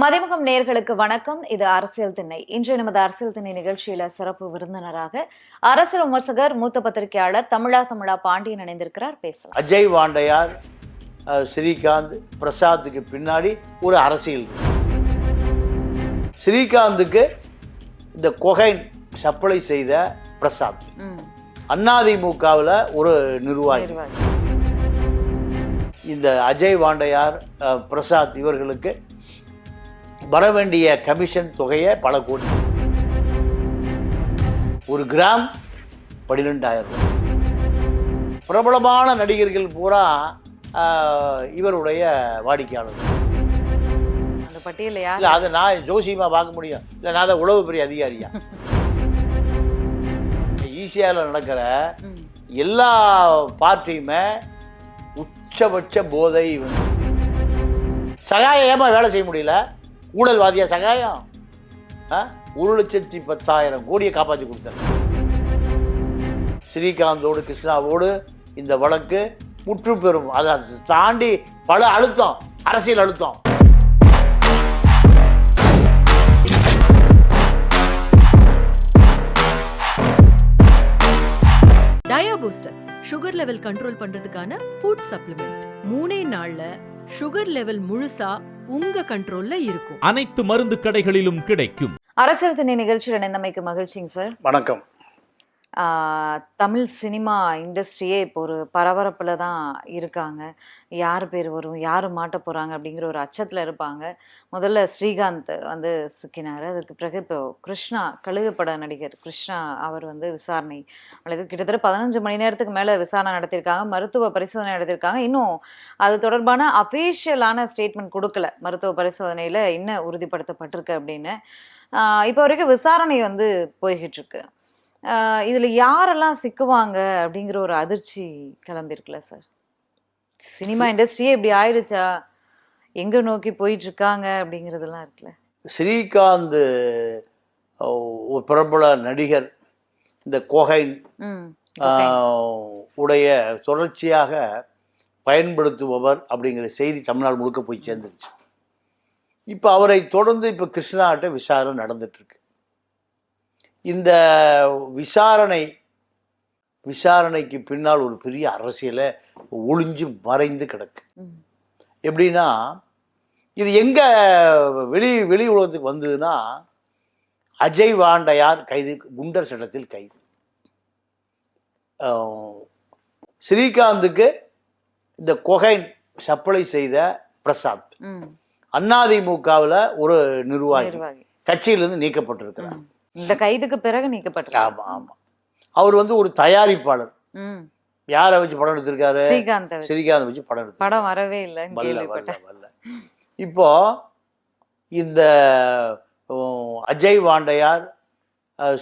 மதிமுகம் நேர்களுக்கு வணக்கம். இது அரசியல் திண்ணை. இன்று நமது அரசியல் திண்ணை நிகழ்ச்சியில சிறப்பு விருந்தினராக அரசியல் விமர்சகர் மூத்த பத்திரிகையாளர் தமிழா தமிழா பாண்டியன் இணைந்திருக்கிறார். பேசலாம். அஜய் வாண்டையார் ஸ்ரீகாந்த் பிரசாத்துக்கு பின்னாடி ஒரு அரசியல். ஸ்ரீகாந்துக்கு இந்த கொகைன் சப்ளை செய்த பிரசாத். ம், அதிமுகவில் ஒரு நிர்வாகி. இந்த அஜய் வாண்டையார் பிரசாத் இவர்களுக்கு வர வேண்டிய கமிஷன் தொகையை பல கோடி. ஒரு கிராம் பன்னிரெண்டாயிரம் பிரபலமான நடிகர்கள் பூரா இவருடைய வாடிக்கையாளர்கள். அந்த பட்டியல யார் இல்லை அதை நான் ஜோசியமாக பார்க்க முடியும். இல்லை நான் தான் உளவு பெரிய அதிகாரியா? ஈஸியாவில் நடக்கிற எல்லா பார்ட்டியுமே உச்சபட்ச போதை சகாயம் ஏமா வேலை செய்ய முடியல. ஊழல்வாதியா சகாயம் ஒரு லட்சத்தி பத்தாயிரம் கோடியை காப்பாற்றி கொடுத்தார். ஸ்ரீகாந்தோடு கிருஷ்ணாவோடு இந்த வழக்கு முற்று பெறும் அதை தாண்டி பல அழுத்தம் அரசியல் அழுத்தம். Dia booster sugar level control பண்றதுக்கான ஃபுட் சப்ளிமெண்ட் மூணே நாள்ல சுகர் லெவல் முழுசா உங்க கண்ட்ரோல்ல இருக்கும். அனைத்து மருந்து கடைகளிலும் கிடைக்கும். அரசியல் திண்ணை நிகழ்ச்சியில் இணைந்தமைக்கு மகிழ்ச்சிங்க சார். வணக்கம். தமிழ் சினிமா இண்டஸ்ட்ரியே இப்போ ஒரு பரபரப்பில் தான் இருக்காங்க. யார் பேர் வரும் யார் மாட்ட போகிறாங்க அப்படிங்கிற ஒரு அச்சத்தில் இருப்பாங்க. முதல்ல ஸ்ரீகாந்த் வந்து சிக்கினார். அதுக்கு பிறகு இப்போ கிருஷ்ணா கழுகு பட நடிகர் கிருஷ்ணா அவர் வந்து விசாரணை அல்லது கிட்டத்தட்ட பதினஞ்சு மணி நேரத்துக்கு மேலே விசாரணை நடத்தியிருக்காங்க. மருத்துவ பரிசோதனை நடத்தியிருக்காங்க. இன்னும் அது தொடர்பான அஃபீஷியலான ஸ்டேட்மெண்ட் கொடுக்கல. மருத்துவ பரிசோதனையில் என்ன உறுதிப்படுத்தப்பட்டிருக்கு அப்படின்னு. இப்போ வரைக்கும் விசாரணை வந்து போய்கிட்டு இருக்கு. இதுல யாரெல்லாம் சிக்குவாங்க அப்படிங்கிற ஒரு அதிர்ச்சி கிளம்பியிருக்குல்ல சார். சினிமா இண்டஸ்ட்ரியே இப்படி ஆயிடுச்சா? எங்க நோக்கி போயிட்டு இருக்காங்க அப்படிங்கிறதெல்லாம் இருக்குல்ல. ஸ்ரீகாந்த் ஒரு பிரபல நடிகர் இந்த கொகைன். உடைய தொடர்ச்சியாக பயன்படுத்துபவர் அப்படிங்கிற செய்தி தமிழ்நாடு முழுக்க போய் சேர்ந்துருச்சு. இப்போ அவரை தொடர்ந்து இப்போ கிருஷ்ணாட்ட விசாரணை நடந்துட்டு இருக்கு. இந்த விசாரணை விசாரணைக்கு பின்னால் ஒரு பெரிய அரசியலை ஒளிஞ்சு மறைந்து கிடக்கு. எப்படின்னா இது எங்கே வெளி வெளி உலகத்துக்கு வந்ததுன்னா அஜய் வாண்டையார் கைது குண்டர் சட்டத்தில் கைது. ஸ்ரீகாந்துக்கு இந்த கொகைன் சப்ளை செய்த பிரசாத். ம். அதிமுகவில் ஒரு நிர்வாகி. கட்சியிலிருந்து நீக்கப்பட்டிருக்கிறார். இந்த கைதுக்கு பிறகு நீக்கப்பட்டிருக்காங்க ஆமாம் ஆமாம் அவர் வந்து ஒரு தயாரிப்பாளர். யாரை வச்சு படம் எடுத்திருக்காரு? ஸ்ரீகாந்த். ஸ்ரீகாந்த் வச்சு படம் எடுத்து படம் வரவே வரல வரல வரல. இப்போ இந்த அஜய் வாண்டையார்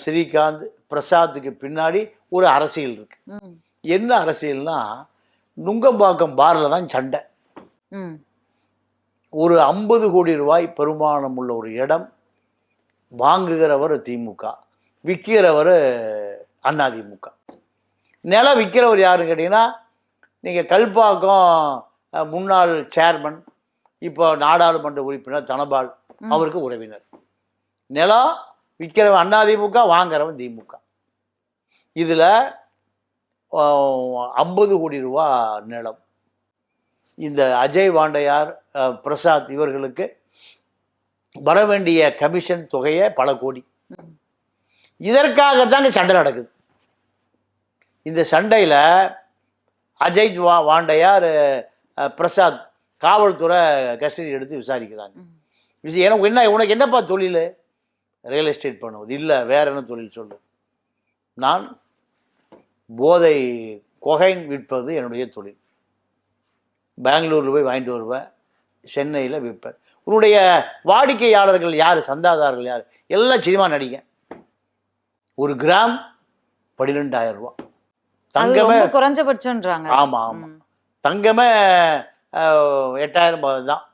ஸ்ரீகாந்த் பிரசாத்துக்கு பின்னாடி ஒரு அரசியல் இருக்கு. என்ன அரசியல்னா நுங்கம்பாக்கம் பாரில் தான் சண்டை. ஒரு ஐம்பது கோடி ரூபாய் பெருமானம் உள்ள ஒரு இடம் வாங்குகிறவர் திமுக விற்கிறவர் அதிமுக நிலம் விற்கிறவர் யாருன்னு கேட்டிங்கன்னா நீங்கள் கல்பாக்கம் முன்னாள் சேர்மன் இப்போ நாடாளுமன்ற உறுப்பினர் தனபால் அவருக்கு உறவினர். நிலம் விற்கிறவன் அதிமுக வாங்குறவன் திமுக. இதில் ஐம்பது கோடி ரூபா நிலம். இந்த அஜய் வாண்டையார் பிரசாத் இவர்களுக்கு வர வேண்டிய கமிஷன் தொகையை பல கோடி. ம். இதற்காகத்தாங்க சண்டை நடக்குது. இந்த சண்டையில் அஜய் வா வாண்டையார் பிரசாத் காவல்துறை கஸ்டடி எடுத்து விசாரிக்கிறாங்க. விசா எனக்கு என்ன உனக்கு என்னப்பா தொழில்? ரியல் எஸ்டேட் பண்ணுவது. இல்லை வேற என்ன தொழில் சொல்லு. நான் போதை கொகைன் விற்பது என்னுடைய தொழில். பெங்களூரில் போய் வாங்கிட்டு வருவேன். சென்னையில் விற்பேன். உன்னுடைய வாடிக்கையாளர்கள் யார்? சந்தாதாரர்கள் யார்? எல்லாம் சினிமா நடிகன். ஒரு கிராம் பன்னிரெண்டாயிரம் ரூபா தங்கமே குறைஞ்சபட்சம்ன்றாங்க. ஆமாம் ஆமாம். தங்கமே எட்டாயிரம் தான்.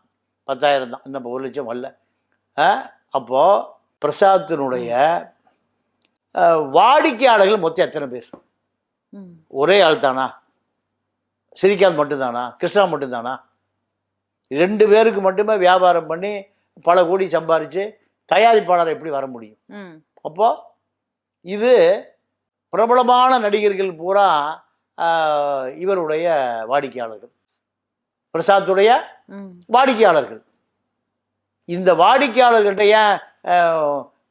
பத்தாயிரம் தான். இன்னும் இப்ப ஒரு லட்சம் வரல. அஹ், அப்போ பிரசாத்தினுடைய வாடிக்கையாளர்கள் மொத்தம் எத்தனை பேர்? ஒரே ஆள் தானா? ஸ்ரீகாந்த் மட்டும்தானா? கிருஷ்ணா மட்டும்தானா? ரெண்டு பேருக்கு மட்டுமே வியாபாரம் பண்ணி பல கோடி சம்பாரித்து தயாரிப்பாளர் எப்படி வர முடியும்? ம். அப்போ இது பிரபலமான நடிகர்கள் பூரா இவருடைய வாடிக்கையாளர்கள். பிரசாத்துடைய வாடிக்கையாளர்கள். இந்த வாடிக்கையாளர்கள்ட்ட ஏன்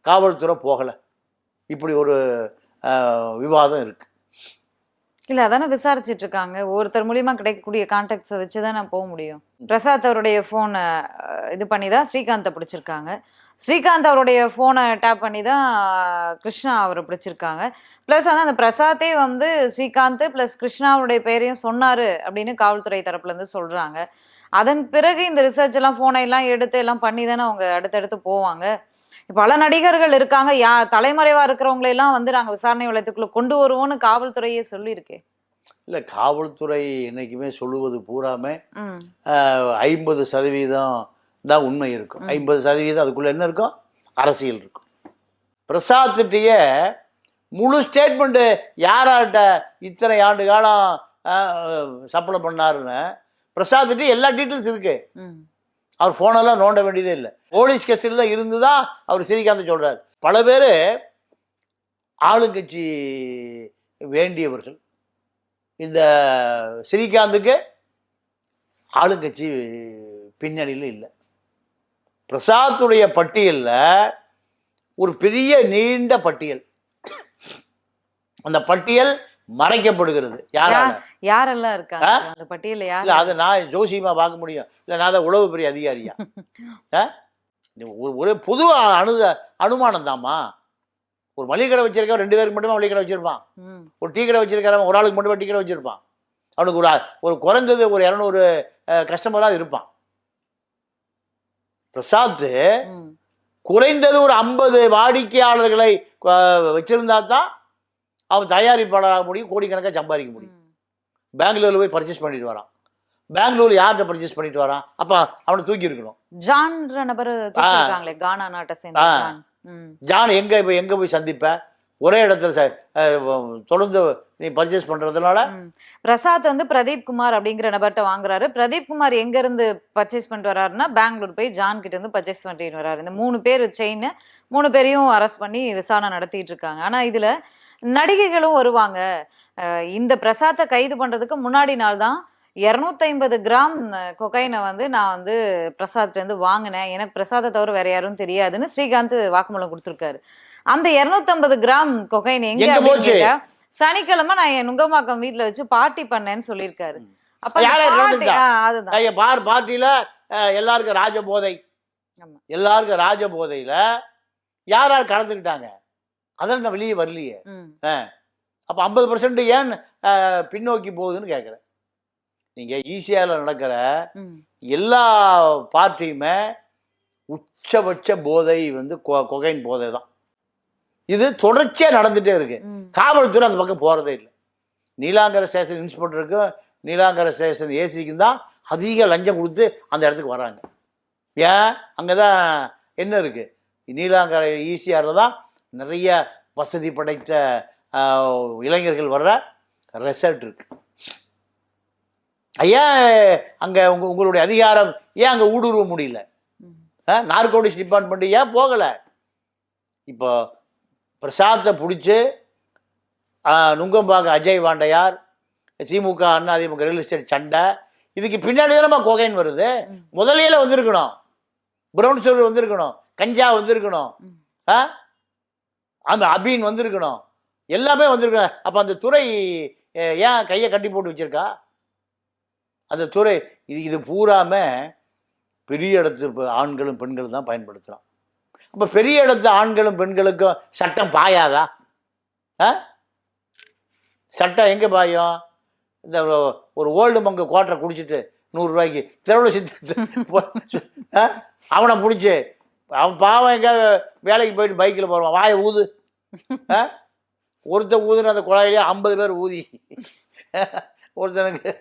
காவல்துறை போகலை? இப்படி ஒரு விவாதம் இருக்கு. இல்ல அதானே விசாரிச்சிட்டு இருக்காங்க. ஒருத்தர் மூலியமா கிடைக்கக்கூடிய கான்டாக்ட்ஸை வச்சு தான் நான் போக முடியும். பிரசாத் அவருடைய ஃபோனை இது பண்ணி தான் ஸ்ரீகாந்தை பிடிச்சிருக்காங்க. ஸ்ரீகாந்த் அவருடைய ஃபோனை டேப் பண்ணி தான் கிருஷ்ணா அவரை பிடிச்சிருக்காங்க. ப்ளஸ் வந்து அந்த பிரசாத்தே வந்து ஸ்ரீகாந்த் ப்ளஸ் கிருஷ்ணாவுடைய பேரையும் சொன்னார் அப்படின்னு காவல்துறை தரப்புலேருந்து சொல்கிறாங்க அதன் பிறகு இந்த ரிசர்ச் எல்லாம் ஃபோனை எல்லாம் எடுத்து எல்லாம் பண்ணி தானே அவங்க அடுத்தடுத்து போவாங்க. பல நடிகர்கள் இருக்காங்க. யா தலைமறைவாக இருக்கிறவங்களையெல்லாம் வந்து நாங்கள் விசாரணை வளையத்துக்குள்ளே கொண்டு வருவோம்னு காவல்துறையே சொல்லியிருக்கேன் இல்லை காவல்துறை என்னைக்குமே சொல்லுவது பூராமே ம். ஐம்பது சதவீதம் தான் உண்மை இருக்கும். ஐம்பது சதவீதம் அதுக்குள்ள என்ன இருக்கும்? அரசியல் இருக்கும். பிரசாத்திட்டயே முழு ஸ்டேட்மெண்ட்டு யாராட்ட இத்தனை ஆண்டு காலம் சப்ளை பண்ணாருன்னு பிரசாத்திட்ட எல்லா டீட்டெயில்ஸ் இருக்கு. ம். அவர் ஃபோனெல்லாம் நோண்ட வேண்டியதே இல்லை. போலீஸ் கஸ்டடியில் தான் இருந்து தான் அவர் ஸ்ரீகாந்த் சொல்றாரு. பல பேர் ஆளுங்கட்சி வேண்டியவர்கள். இந்த ஸ்ரீகாந்துக்கு ஆளுங்கட்சி பின்னணியில் இல்லை. பிரசாத்துடைய பட்டியலில் ஒரு பெரிய நீண்ட பட்டியல். அந்த பட்டியல் மறைக்கப்படுகிறது. யாரால? யாரெல்லாம்? அந்த பட்டியல்ல யார்? அதை நான் ஜோசியமா பார்க்க முடியும். இல்ல நான் தான் உளவு பெரிய அதிகாரியா ஒரு ஒரு பொது அணு அனுமானம் தாம்மா ஒரு மளிகை கடை வச்சிருக்கவன் ரெண்டு பேருக்கு மட்டுமே மளிகை கடை வச்சிருப்பான். ஒரு டீ கடை வச்சிருக்கிறவன் ஒரு ஆளுக்கு மட்டுமே டீ கடை வச்சிருப்பான். அவனுக்கு ஒரு ஒரு குறைந்தது ஒரு இரநூறு கஸ்டமராக இருப்பான். பிரசாத் குறைந்தது ஒரு ஐம்பது வாடிக்கையாளர்களை வச்சிருந்தா தான் அவன் தயாரிப்பாளராக முடியும் கோடிக்கணக்காக சம்பாதிக்க முடியும். பெங்களூர்ல போய் பர்ச்சேஸ் பண்ணிட்டு வரான். பெங்களூர் யார்கிட்ட பர்ச்சேஸ் பண்ணிட்டு வரான்? அப்ப அவனை தூக்கி இருக்கணும் ஜான்ற நபர் கானா நாட்டை சேர்ந்த. ஜான் எங்க இப்போ எங்க போய் சந்திப்ப? ஒரே இடத்துல ச- அஹ், தொடர்ந்து நீ பர்ச்சேஸ் பண்றதுனால? ம். பிரசாத் வந்து பிரதீப் குமார் அப்படிங்கிற நபர்கிட்ட வாங்குறாரு. பிரதீப் குமார் எங்க இருந்து பர்ச்சேஸ் பண்ணிட்டு வராருன்னா பெங்களூர் போய் ஜான் கிட்ட இருந்து பர்ச்சேஸ் பண்ணிட்டு வராரு. இந்த மூணு பேர் செயின் மூணு பேரையும் அரெஸ்ட் பண்ணி விசாரணை நடத்திட்டு இருக்காங்க. ஆனா இதுல நடிகைகளும் வருவாங்க. இந்த பிரசாத்தை கைது பண்றதுக்கு முன்னாடி நாள் தான் இரநூத்தைம்பது கிராம் கொகைனை வந்து நான் வந்து பிரசாத்ல இருந்து வாங்கினேன். எனக்கு பிரசாத்தை தவிர வேற யாரும் தெரியாதுன்னு ஸ்ரீகாந்த் வாக்குமூலம் கொடுத்துருக்காரு. அந்த இரநூத்தம்பது கிராம் கொகைன் எங்க அப்படின்னு சனிக்கிழமை நான் என் நுங்கம்பாக்கம் வீட்ல வச்சு பார்ட்டி பண்ணேன்னு சொல்லியிருக்காரு. அப்ப அதுதான். பார்ட்டியில எல்லாருக்கும் ராஜபோதை. எல்லாருக்கும் ராஜபோதையில யார் யார் கலந்துக்கிட்டாங்க? அதெல்லாம் நான் வெளியே வரலையே. அப்போ ஐம்பது பர்சன்ட் ஏன் பின்னோக்கி போகுதுன்னு கேட்குறேன் நீங்கள் ஈஸியாவில் நடக்கிற எல்லா பார்ட்டியுமே உச்சபட்ச போதை வந்து கொகைன் போதை தான். இது தொடர்ச்சியாக நடந்துகிட்டே இருக்கு. காவல்துறை அந்த பக்கம் போகிறதே இல்லை. நீலாங்கர ஸ்டேஷன் இன்ஸ்பெக்டருக்கும் நீலாங்கர ஸ்டேஷன் ஏசிக்கும் தான் அதிக லஞ்சம் கொடுத்து அந்த இடத்துக்கு வராங்க. ஏன்? அங்கே தான் என்ன இருக்குது நீலாங்கர ஈசிஆரில் தான் நிறைய வசதி படைத்த இளைஞர்கள் வர்ற ரெசார்ட் இருக்கு. ஏன் அங்கே உங்க உங்களுடைய அதிகாரம் ஏன் அங்கே ஊடுருவ முடியல? ம். நார்கோட்டிக்ஸ் டிபார்ட்மெண்ட் ஏன் போகலை? இப்போ பிரசாத்தை பிடிச்சி நுங்கம்பாக்கம் அஜய் வாண்டையார் திமுக அண்ணா திமுக ரியல் எஸ்டேட் சண்டை இதுக்கு பின்னாடி தானே கோகைன் வருது? முதலையில் வந்திருக்கணும். பிரவுன் சுகர் வந்திருக்கணும். கஞ்சா வந்திருக்கணும். ஆ? அந்த அபீன் வந்திருக்கணும். எல்லாமே வந்திருக்கணும். அப்போ அந்த துறை ஏன் கையை கட்டி போட்டு வச்சிருக்கா? அந்த துறை இது இது பூராம பெரிய இடத்து ஆண்களும் பெண்களும் தான் பயன்படுத்துகிறான் அப்போ பெரிய இடத்து ஆண்களும் பெண்களுக்கும் சட்டம் பாயாதா? ஆ? சட்டம் எங்கே பாயும்? இந்த ஒரு- ஓல்டு மங்கு குவாட்டரை குடிச்சிட்டு நூறுரூவாய்க்கு திருவிழா சித்து ஆ? அவனை பிடிச்சி அவன் பாவம் எங்கே வேலைக்கு போயிட்டு பைக்கில் போகிறான் வாயை ஊது. ஒருத்தன் ஊதுன அந்த குழாயிலே ஐம்பது பேர் ஊதி. ஒருத்தனுக்கு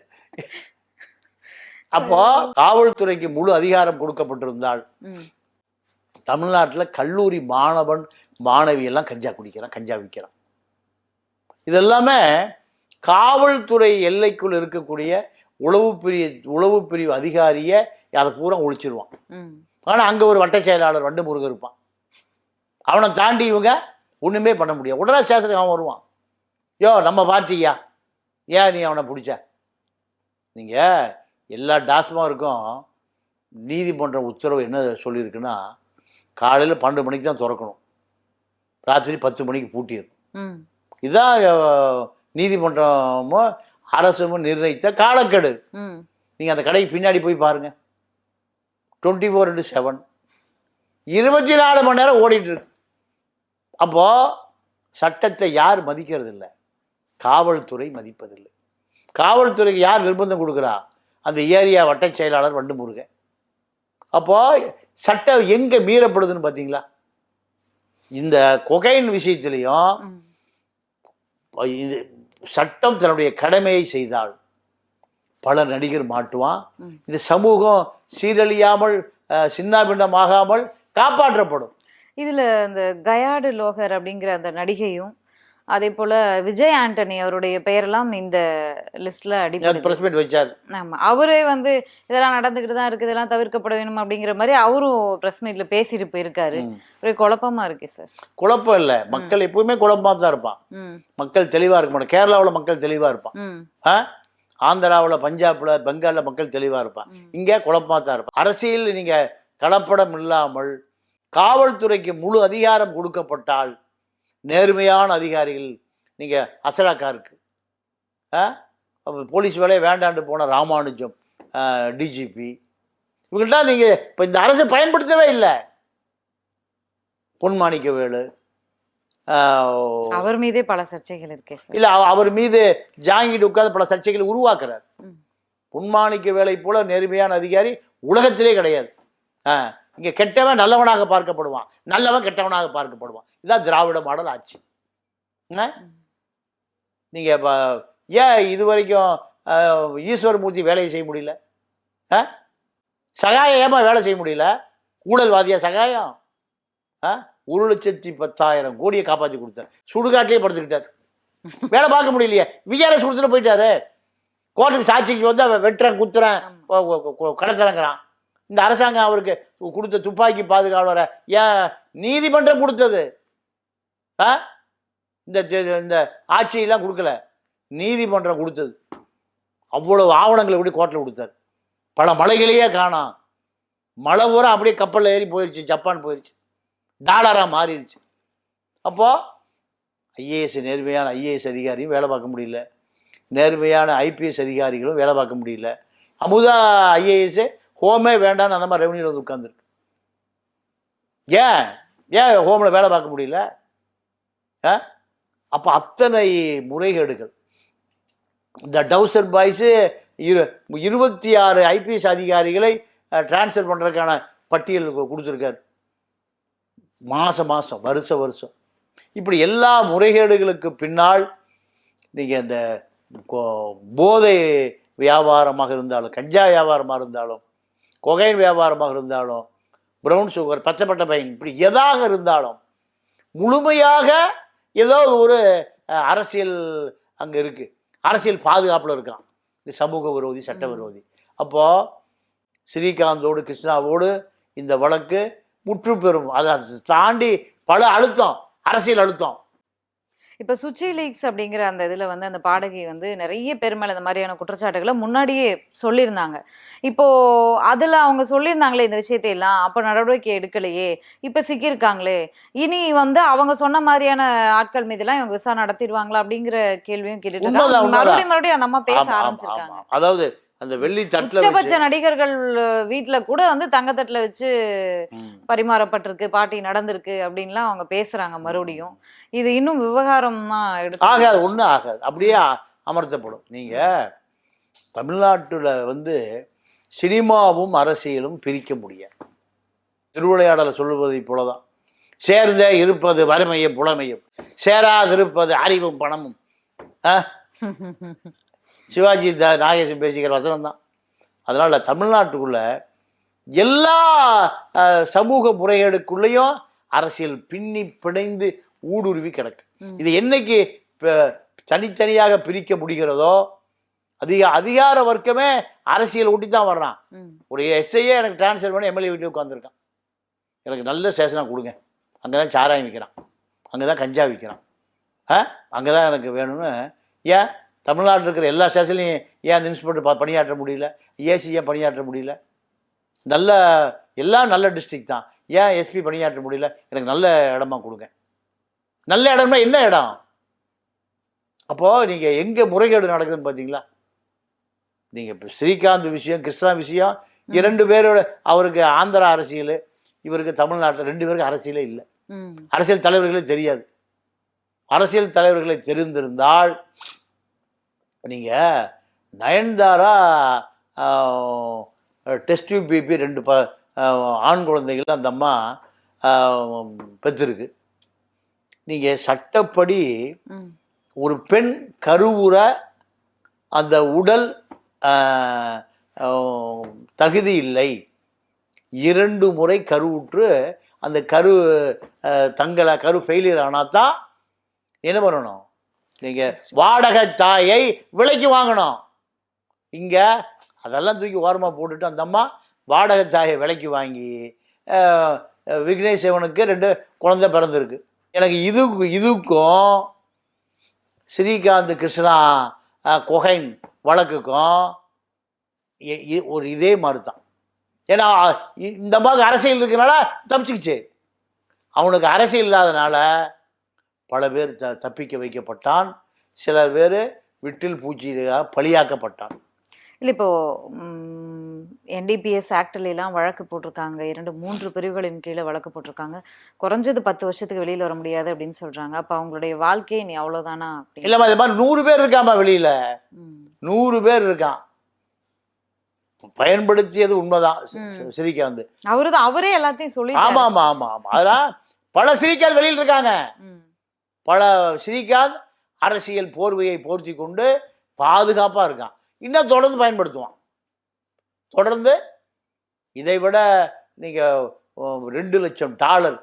அப்போ காவல்துறைக்கு முழு அதிகாரம் கொடுக்கப்பட்டிருந்தால் தமிழ்நாட்டில் கல்லூரி மாணவன் மாணவி எல்லாம் கஞ்சா குடிக்கிறான் கஞ்சா விற்கிறான். இதெல்லாமே காவல்துறை எல்லைக்குள் இருக்கக்கூடிய உளவு பிரிவு உளவு பிரிவு அதிகாரியை அதை பூரா ஒழிச்சிருவான். ஆனால் அங்கே ஒரு வட்ட செயலாளர் வண்டு முருகன் இருப்பான். அவனை தாண்டி இவங்க ஒன்றுமே பண்ண முடியாது. உடனே ஸ்டேஷனுக்கு அவன் வருவான். யோ நம்ம பார்ட்டியா? ஏன் நீ அவனை பிடிச்ச? நீங்கள் எல்லா டாஸ்மார்க்கும் நீதிமன்ற உத்தரவு என்ன சொல்லியிருக்குன்னா காலையில் பன்னெண்டு மணிக்கு தான் திறக்கணும். ராத்திரி பத்து மணிக்கு பூட்டிடும் அஹ், நீதிமன்றமும் அரசும் நிர்ணயித்த காலக்கெடு. நீங்கள் அந்த கடைக்கு பின்னாடி போய் பாருங்க. Twenty four into seven. இருபத்தி நாலு மணி நேரம் ஓடிட்டு இருக்கு. அப்போ சட்டத்தை யார் மதிக்கிறது இல்லை காவல்துறை மதிப்பதில்லை. காவல்துறைக்கு யார் நிர்பந்தம் கொடுக்குறா? அந்த ஏரியா வட்டச் செயலாளர் வண்டு முருகன் அப்போ சட்டம் எங்கே மீறப்படுதுன்னு பார்த்தீங்களா இந்த கொகைன் விஷயத்திலையும் இது சட்டம் தன்னுடைய கடமையை செய்தால் பல நடிகர் மாட்டுவான். இது சமூகம் சீரழியாமல் சின்னாபின்னமாகாமல் காப்பாற்றப்படும். இதுல இந்த கயாடு லோகர் அப்படிங்கிற அந்த நடிகையும் அதே போல விஜய் ஆண்டனி அவருடைய பெயரெல்லாம் இந்த லிஸ்ட்ல மீட் வச்சார். ஆமா. அவரே வந்து இதெல்லாம் நடந்துகிட்டு தான் இருக்கு இதெல்லாம் தவிர்க்கப்பட வேணும் அப்படிங்கிற மாதிரி அவரும் பிரஸ் மீட்ல பேசிட்டு போயிருக்காரு. ஒரே குழப்பமா இருக்கு சார். குழப்பம் இல்லை. மக்கள் எப்பவுமே குழப்பமா தான் இருப்பான். மக்கள் தெளிவாக இருக்க மாட்டான் கேரளாவில் மக்கள் தெளிவாக இருப்பான். ஆந்திராவில் பஞ்சாப்ல பெங்காலில் மக்கள் தெளிவாக இருப்பான். இங்கே குழப்பமாக தான் இருப்பான். அரசியல் நீங்கள் கலப்படம் இல்லாமல் காவல்துறைக்கு முழு அதிகாரம் கொடுக்கப்பட்டால் நேர்மையான அதிகாரிகள் நீங்கள் அப்ப போலீஸ் வேலையை வேண்டாண்டு போன ராமானுஜம் டிஜிபி இவங்கள்ட்ட நீங்கள் இப்போ இந்த அரசு பயன்படுத்தவே இல்லை. பொன்மாணிக்கவேலு ஆ, அவர் மீதே பல சர்ச்சைகள் இருக்கே இல்ல அவ- அவர் மீது ஜாங்கிட்டு உட்கார்ந்து பல சர்ச்சைகளை உருவாக்குறார். பொன்மாணிக்க வேலை போல நேர்மையான அதிகாரி உலகத்திலே கிடையாது. இங்க கெட்டவன் நல்லவனாக பார்க்கப்படுவான். நல்லவன் கெட்டவனாக பார்க்கப்படுவான். இதான் திராவிட மாடல் ஆட்சி. ஆ? நீங்க இப்ப ஏன் இது வரைக்கும் ஈஸ்வரமூர்த்தி வேலையை செய்ய முடியல? ஆ? சகாயம் ஏமா வேலை செய்ய முடியல? ஊழல்வாதியா சகாயம்? ஆ? ஒரு லட்சத்தி பத்தாயிரம் கோடியை காப்பாற்றி கொடுத்தார். சுடுகாட்டிலே படுத்துக்கிட்டார். வேலை பார்க்க முடியலையே. விஆர்எஸ் கொடுத்துட்டு போயிட்டாரு. கோர்ட்டுக்கு சாட்சிக்கு வந்து அவன் வெட்டுறேன் குத்துறேன். கடத்தலங்கிறான் இந்த அரசாங்கம் அவருக்கு கொடுத்த துப்பாக்கி பாதுகாவலரை ஏன் நீதிமன்றம் கொடுத்தது? ஆ? இந்த இந்த ஆட்சியெல்லாம் கொடுக்கல. நீதிமன்றம் கொடுத்தது. அவ்வளவு ஆவணங்களை எப்படி கோட்டில் கொடுத்தாரு. பல மலைகளையே காணோம். மழை பூரா அப்படியே கப்பலில் ஏறி போயிடுச்சு ஜப்பான் போயிடுச்சு டாலராக மாறிடுச்சு அப்போது ஐஏஎஸ் நேர்மையான ஐஏஎஸ் அதிகாரியும் வேலை பார்க்க முடியல. நேர்மையான ஐபிஎஸ் அதிகாரிகளும் வேலை பார்க்க முடியல. அமுதா ஐஏஎஸ்ஸு ஹோமே வேண்டாம்னு அந்த மாதிரி ரெவன்யூவில் வந்து உட்காந்துருக்கு ஏன்? ஏன் ஹோமில் வேலை பார்க்க முடியல? ஆ? அப்போ அத்தனை முறைகேடுகள். இந்த டவுசர் பாய்ஸு இரு இருபத்தி ஆறு ஐபிஎஸ் அதிகாரிகளை டிரான்ஸ்ஃபர் பண்ணுறதுக்கான பட்டியல் கொடுத்துருக்காரு. மாதம் மாதம் வருஷ வருஷம். இப்படி எல்லா முறைகேடுகளுக்கு பின்னால் நீங்கள் இந்த போதை வியாபாரமாக இருந்தாலும் கஞ்சா வியாபாரமாக இருந்தாலும் கொகைன் வியாபாரமாக இருந்தாலும் ப்ரௌன் சுகர் பச்சைப்பட்ட பையன் இப்படி எதாக இருந்தாலும் முழுமையாக ஏதோ ஒரு அரசியல் அங்கே இருக்குது அரசியல் பாதுகாப்பில் இருக்கான். இந்த சமூக விரோதி சட்ட. விரோதி. அப்போது ஸ்ரீகாந்தோடு கிருஷ்ணாவோடு இந்த வழக்கு முற்று பெறும் அதை தாண்டி பல அழுத்தம் அரசியல் அழுத்தம். இப்ப சுச்சி லீக்ஸ் அப்படிங்கிற அந்த இதுல வந்து அந்த பாடகி வந்து நிறைய பேர் மேல இந்த மாதிரியான குற்றச்சாட்டுகளை முன்னாடியே சொல்லியிருந்தாங்க இப்போ அதுல அவங்க சொல்லியிருந்தாங்களே இந்த விஷயத்தை எல்லாம் அப்ப நடவடிக்கை எடுக்கலையே இப்ப சிக்கியிருக்காங்களே இனி வந்து அவங்க சொன்ன மாதிரியான ஆட்கள் மீது எல்லாம் இவங்க விசாரணை நடத்திடுவாங்களா அப்படிங்கிற கேள்வியும் கேட்டுட்டு. மறுபடியும் மறுபடியும் அந்த அம்மா பேச ஆரம்பிச்சிருக்காங்க. அதாவது அந்த வெள்ளி தட்டுல உச்சபட்ச நடிகர்கள் வீட்ல கூட வந்து தங்கத்தட்டுல வச்சு. பரிமாறப்பட்டிருக்கு பார்ட்டி நடந்திருக்கு அப்படின்லாம் அவங்க பேசுறாங்க மறுபடியும். இது இன்னும் விவகாரம் தான் எடுத்து ஆகாது ஒன்றும் ஆகாது. அப்படியே அமர்த்தப்படும். நீங்கள் தமிழ்நாட்டில் வந்து சினிமாவும் அரசியலும் பிரிக்க முடியாது. திருவிளையாடலை சொல்லுவதைப் போலதான். சேர்ந்தே இருப்பது வறுமையும் புலமையும் சேராதிருப்பது அறிவும் பணமும். ஆ? சிவாஜி த நாகேசன் பேசிக்கிற வசனம் தான் அதனால் தமிழ்நாட்டுக்குள்ள எல்லா சமூக முறைகேடுக்குள்ளேயும் அரசியல் பின்னி பிணைந்து ஊடுருவி கிடக்கு. இது என்னைக்கு தனித்தனியாக பிரிக்க முடிகிறதோ அதிக அதிகார வர்க்கமே அரசியல் ஊட்டி தான் வர்றான். ஒரு எஸ்ஐயே எனக்கு ட்ரான்ஸ்ஃபர் பண்ணி எம்எல்ஏ வீட்டுக்கு உட்காந்துருக்கான் எனக்கு நல்ல ஸ்டேஷனாக கொடுங்க. அங்கே தான் சாராயம் விற்கிறான் அங்கே தான் கஞ்சா விற்கிறான் ஆ? அங்கே தான் எனக்கு வேணும்னு ஏன்? தமிழ்நாட்டில் இருக்கிற எல்லா ஸ்டேஷன்லையும் ஏன் அந்த இன்ஸ்பெக்டர் ப- பணியாற்ற முடியல? ஏசி ஏன் பணியாற்ற முடியல? நல்ல எல்லாம் நல்ல டிஸ்ட்ரிக்ட் தான். ஏன் எஸ்பி பணியாற்ற முடியல? எனக்கு நல்ல இடமா கொடுங்க. நல்ல இடம்னா என்ன இடம்? அப்போது நீங்கள் எங்கே முறைகேடு நடக்குதுன்னு பார்த்தீங்களா நீங்கள் இப்போ ஸ்ரீகாந்த் விஷயம் கிருஷ்ணா விஷயம் இரண்டு பேரோட அவருக்கு ஆந்திரா அரசியல் இவருக்கு தமிழ்நாட்டில் ரெண்டு பேருக்கு அரசியலே இல்லை. அரசியல் தலைவர்களே தெரியாது. அரசியல் தலைவர்களை தெரிந்திருந்தால் நீங்கள் நயன்தாரா டெஸ்ட் பிபி ரெண்டு ப ஆண் குழந்தைகள் அந்த அம்மா பெற்றிருக்கு. நீங்கள் சட்டப்படி. ஒரு பெண் கருவுற அந்த உடல் தகுதி இல்லை. இரண்டு முறை கருவுற்று அந்த கரு தங்களை கரு ஃபெயிலியர் ஆனால் தான் என்ன பண்ணணும்? நீங்கள் வாடகை தாயை விலைக்கு வாங்கணும். இங்கே அதெல்லாம் தூக்கி ஓரமாக போட்டுட்டு அந்த அம்மா வாடகை தாயை விலைக்கு வாங்கி விக்னேஷ் சிவனுக்கு ரெண்டு குழந்தை பிறந்திருக்கு. எனக்கு இதுக்கு இதுக்கும் ஸ்ரீகாந்த் கிருஷ்ணா கொகைன் வழக்குக்கும் ஒரு இதே மாதிரி தான் ஏன்னா இந்த மாதிரி அரசியல் இருக்கனால தப்பிச்சுக்கிச்சு. அவனுக்கு அரசியல் இல்லாதனால பல பேர் த தப்பிக்க வைக்கப்பட்டான். சில பேர் விட்டில் பூச்சியாக பலியாக்கப்பட்டான். இல்ல இப்போ என்டிபிஎஸ் ஆக்ட்லாம் வழக்கு போட்டிருக்காங்க. இரண்டு மூன்று பிரிவுகளின் கீழே வழக்கு போட்டிருக்காங்க. குறைஞ்சது பத்து வருஷத்துக்கு வெளியில வர முடியாது அப்படின்னு சொல்றாங்க. அப்ப அவங்களுடைய வாழ்க்கை நீ அப்படின்னு. இல்லைம்மா இது மாதிரி நூறு பேர் இருக்காம்மா வெளியில். நூறு பேர் இருக்கான். பயன்படுத்தியது உண்மைதான். ம். ஸ்ரீகாந்த் அவருதான் அவரே எல்லாத்தையும் சொல்லி ஆமா ஆமா ஆமா ஆமா அதெல்லாம் பல ஸ்ரீகாந்த் வெளியில் இருக்காங்க. பல ஸ்ரீகாந்த் அரசியல் போர்வையை போர்த்தி கொண்டு பாதுகாப்பா இருக்கான். இன்னும் தொடர்ந்து பயன்படுத்துவான். தொடர்ந்து இதை விட நீங்க அஹ், ரெண்டு லட்சம் டாலர்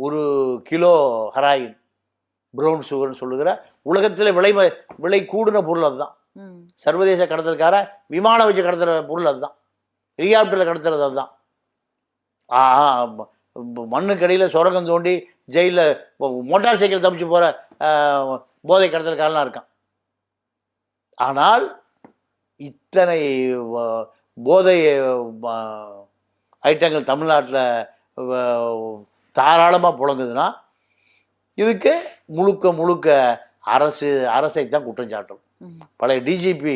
ஒரு கிலோ ஹராயின் ப்ரௌன் சுகர்னு சொல்லுகிற உலகத்தில் விலை விலை கூடின பொருள் அதுதான். சர்வதேச கடத்தல்கார விமானம் வச்சு கடத்துற பொருள் அதுதான். ஹெலிகாப்டரில் கடத்துறது அதுதான். மண்ணுக்கடியில் சுரங்கம் தோண்டி ஜெயிலில் மோட்டார் சைக்கிள் தப்பிச்சு போகிற போதை கடத்தல்காரெலாம் இருக்கான். ஆனால் இத்தனை போதை ஐட்டங்கள் தமிழ்நாட்டில் தாராளமாக புழங்குதுன்னா இதுக்கு முழுக்க முழுக்க அரசு அரசை தான் குற்றம் சாட்டும். பழைய டிஜிபி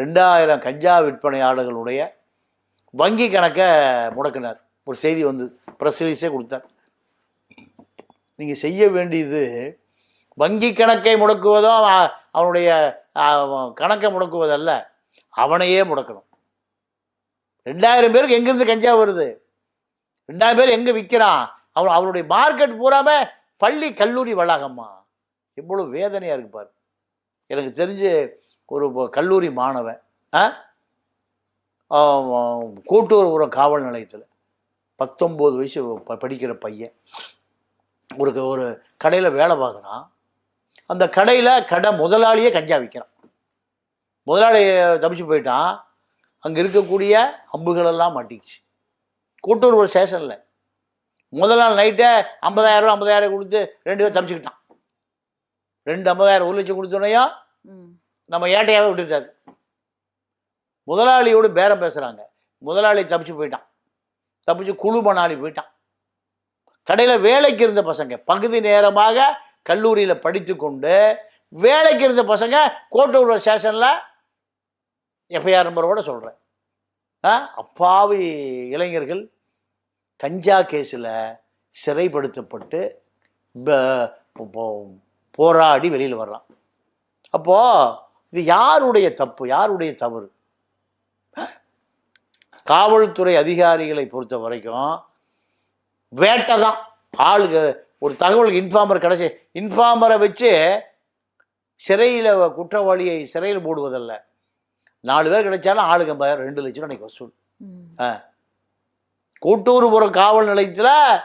ரெண்டாயிரம் கஞ்சா விற்பனையாளர்களுடைய வங்கி கணக்கை முடக்கினார். ஒரு செய்தி வந்து ப்ரெஸ் ரிலீஸே கொடுத்தார். நீங்கள் செய்ய வேண்டியது வங்கி கணக்கை முடக்குவதோ அவனுடைய கணக்கை முடக்குவதல்ல அவனையே முடக்கணும். ரெண்டாயிரம் பேருக்கு எங்கேருந்து கஞ்சா வருது? ரெண்டாயிரம் பேர் எங்கே விற்கிறான் அவன் அவனுடைய மார்க்கெட் பூராம பள்ளி கல்லூரி வளாகம்மா எவ்வளோ வேதனையாக இருக்கு பாரு. எனக்கு தெரிஞ்சு ஒரு கல்லூரி மாணவன் ஆ காவல் நிலையத்தில் பத்தொம்போது வயசு ப- படிக்கிற பையன். ஒரு ஒரு கடையில் வேலை பார்க்குறான் அந்த கடையில் கடை முதலாளியே கஞ்சா விற்கிறான் முதலாளி தப்பிச்சு போயிட்டான். அங்கே இருக்கக்கூடிய அம்புகளெல்லாம் மாட்டிக்கிச்சு. கோட்டூர் ஒரு ஸ்டேஷனில் முதல் நாள் நைட்டே ஐம்பதாயிரம் ஐம்பதாயிரம் கொடுத்து ரெண்டு பேர் தப்பிச்சுக்கிட்டான். ரெண்டு ஐம்பதாயிரம் ஒரு லட்சம் கொடுத்தோனையா நம்ம ஏட்டையாவே விட்டுட்டாரு. முதலாளியோடு பேரம் பேசுகிறாங்க முதலாளி தப்பிச்சு போயிட்டான். தப்பிச்சு குழு மணாலி போயிட்டான். கடையில் வேலைக்கு இருந்த பசங்க பகுதி நேரமாக கல்லூரியில் படித்து கொண்டு வேலைக்கு இருந்த பசங்க கோட்டூர் ஸ்டேஷனில் எஃப்ஐஆர் நம்பரோட சொல்கிறேன் ஆ அப்பாவி இளைஞர்கள் கஞ்சா கேஸில் சிறைப்படுத்தப்பட்டு போராடி வெளியில் வர்றான். அப்போது இது யாருடைய தப்பு? யாருடைய தவறு? காவல்துறை அதிகாரிகளை பொறுத்த வரைக்கும் வேட்டை தான் ஆளுங்க ஒரு தகவலுக்கு இன்ஃபார்மர் கடைசி இன்ஃபார்மரை வச்சு சிறையில் குற்றவாளியை சிறையில் போடுவதல்ல. நாலு பேர் கிடைச்சாலும் ஆளுக்கு ஐம்பதாயிரம் ரெண்டு லட்சம் அன்னைக்கு வசூல். கோட்டூர்புரம் காவல் நிலையத்தில்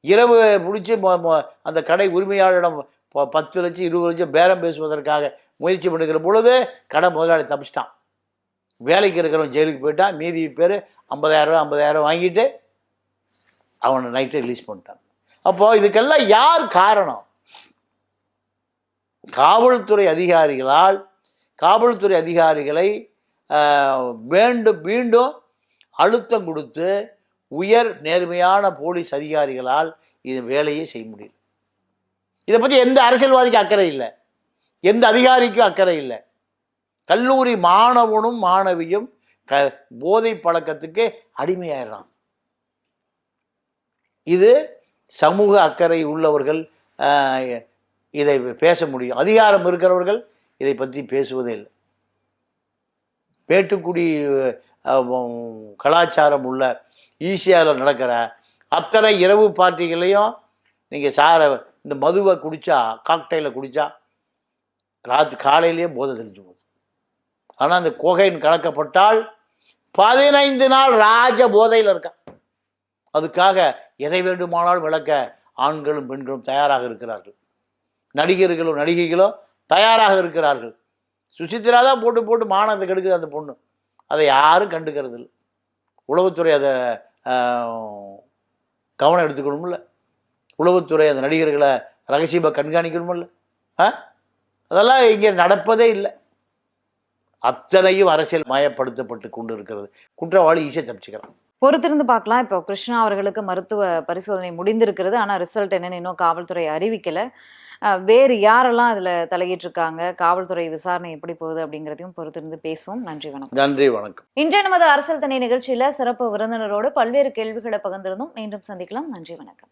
இரவு பிடிச்சி மொ- மொ- அந்த கடை உரிமையாளரிடம் பத்து லட்சம் இருபது லட்சம் பேரம் பேசுவதற்காக முயற்சி பண்ணுகிற பொழுது கடை முதலாளி தப்பிச்சிட்டான். வேலைக்கு இருக்கிறவன் ஜெயிலுக்கு போயிட்டான் மீதி பேர் ஐம்பதாயிரரூவா ஐம்பதாயிரம் வாங்கிட்டு அவனை நைட்டு ரிலீஸ் பண்ணிட்டான். அப்போது இதுக்கெல்லாம் யார் காரணம்? காவல்துறை அதிகாரிகளால் காவல்துறை அதிகாரிகளை மீண்டும் வேண்டும் மீண்டும் அழுத்தம் கொடுத்து உயர் நேர்மையான போலீஸ் அதிகாரிகளால் இது வேலையே செய்ய முடியல. இதை பற்றி எந்த அரசியல்வாதிக்கும் அக்கறை இல்லை. எந்த அதிகாரிக்கும் அக்கறை இல்லை. கல்லூரி மாணவனும் மாணவியும் க போதை பழக்கத்துக்கு அடிமையாயிடுறான். இது சமூக அக்கறை உள்ளவர்கள் இதை பேச முடியும். அதிகாரம் இருக்கிறவர்கள் இதை பற்றி பேசுவதே இல்லை. மேட்டுக்குடி கலாச்சாரம் உள்ள ஈஸியாவில் நடக்கிற அத்தனை இரவு பார்ட்டிகளையும் நீங்கள் சாரை இந்த மதுவை குடித்தா காக்டைலை குடித்தா ராத்து காலையிலேயே போதை தெரிஞ்சு போகுது. ஆனால் அந்த கோகைன் கலக்கப்பட்டால் பதினைந்து நாள் ராஜ போதையில் இருக்கான் அதுக்காக எதை வேண்டுமானால் விளக்க ஆண்களும் பெண்களும் தயாராக இருக்கிறார்கள். நடிகர்களும் நடிகைகளும் தயாராக இருக்கிறார்கள். சுசித்ரா தான் போட்டு போட்டு மானத்தை கெடுக்குது அந்த பொண்ணு. அதை யாரும் கண்டுக்கிறது இல்லை. உளவுத்துறை அதை கவனம் கவனம் எடுத்துக்கணும்ல உளவுத்துறை அந்த நடிகர்களை ரகசியமாக கண்காணிக்கணுமில்ல ஆ? அதெல்லாம் இங்கே நடப்பதே இல்லை. அத்தனையும் அரசியல் மயப்படுத்தப்பட்டு கொண்டு இருக்கிறது குற்றவாளி ஈஸியாக தப்பிச்சுக்கிறான் பொறுத்திருந்து பார்க்கலாம். இப்போ கிருஷ்ணா அவர்களுக்கு மருத்துவ பரிசோதனை முடிந்திருக்கிறது. ஆனால் ரிசல்ட் என்னன்னு இன்னும் காவல்துறை அறிவிக்கல. வேறு யாரெல்லாம் அதில் தலையிட்டிருக்காங்க? காவல்துறை விசாரணை எப்படி போகுது அப்படிங்கிறதையும் பொறுத்திருந்து பேசுவோம். நன்றி வணக்கம். நன்றி வணக்கம். இன்றைய நமது அரசியல் தனி நிகழ்ச்சியில சிறப்பு விருந்தினரோடு பல்வேறு கேள்விகளை பகிர்ந்திருந்தோம். மீண்டும் சந்திக்கலாம். நன்றி வணக்கம்.